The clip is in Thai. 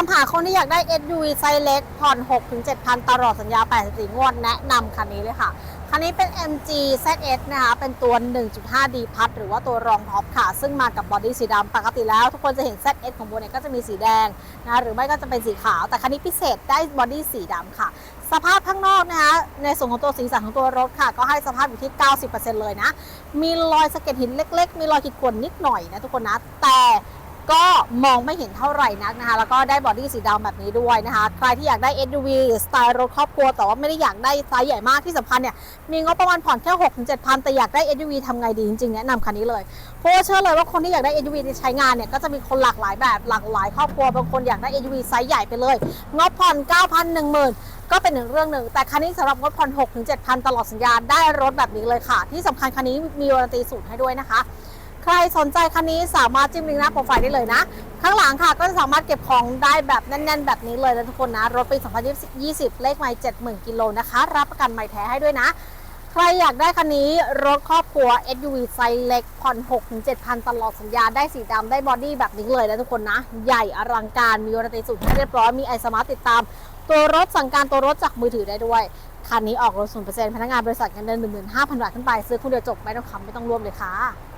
ามหาคนที่อยากได้ SUV ไซส์เล็กผ่อน 6-7,000 ตลอดสัญญา 84 งวด แนะนำคันนี้เลยค่ะ คันนี้เป็น MG ZS นะคะ เป็นตัว 1.5D พัดหรือว่าตัวรองท็อปค่ะ ซึ่งมากับบอดี้สีดำปกติแล้ว ทุกคนจะเห็น ZS ของโบเนี่ยก็จะมีสีแดงนะหรือไม่ก็จะเป็นสีขาว แต่คันนี้พิเศษได้บอดี้สีดำค่ะสภาพข้างนอกนะคะในส่วนของตัวสีสันของตัวรถค่ะ ก็ให้สภาพอยู่ที่ 90%เลยนะ มีรอยสะเก็ดหินเล็ก ๆ มีรอยขีดข่วนนิดหน่อยนะทุกคนนะ แต่ ก็มองไม่เห็นเท่าไหร่นักนะคะ แล้วก็ได้บอดี้สีดำแบบนี้ด้วยนะคะ ใครที่อยากได้ SUV สไตล์รถครอบครัว แต่ว่าไม่ได้อยากได้ไซส์ใหญ่มากที่สำคัญเนี่ย มีงบประมาณผ่อนแค่ 6 7 0 0แต่อยากได้ SUV ทำไงดีจริงๆ แนะนำคันนี้เลย เพราะเชื่อเลยว่าคนที่อยากได้ SUV ที่ใช้งานเนี่ย ก็จะมีคนหลากหลายแบบหลากหลายครอบครัว บางคนอยากได้ SUV ไซส์ใหญ่ไปเลย งบผ่อน 9,000 10,000ก็เป็นหนึ่งเรื่องหนึ่ง แต่คันนี้สำหรับงบผ่อน6 7,000 ตลอดสัญญาได้รถแบบนี้เลยค่ะ ที่สำคัญคันนี้มีวารันตีสูตรให้ด้วยนะคะ ใครสนใจคันนี้สามารถจิ้มลิงก์หน้าโปรไฟล์ได้เลยนะ ข้างหลังค่ะก็จะสามารถเก็บของได้แบบแน่น ๆ แบบนี้เลยนะทุกคนนะ รถปี 2020 เลขไมล์70,000 กิโลนะคะ รับประกันไมล์แท้ให้ด้วยนะ ใครอยากได้คันนี้รถครอบครัว SUV ไซส์เล็กผ่อน 6-7,000 ตลอดสัญญาได้สีดำได้บอดี้แบบนี้เลยนะทุกคนนะ ใหญ่อลังการมีวารันตีสูตรให้เรียบร้อยมีไอสมาร์ตติดตาม ตัวรถสั่งการตัวรถจากมือถือได้ด้วยคันนี้ออกรถ0%พนักงานบริษัทเงินเดือน15,000บาทขึ้นไป ซื้อคุณเดียวจบ ไม่ต้องคำไม่ต้องร่วมเลยค่ะ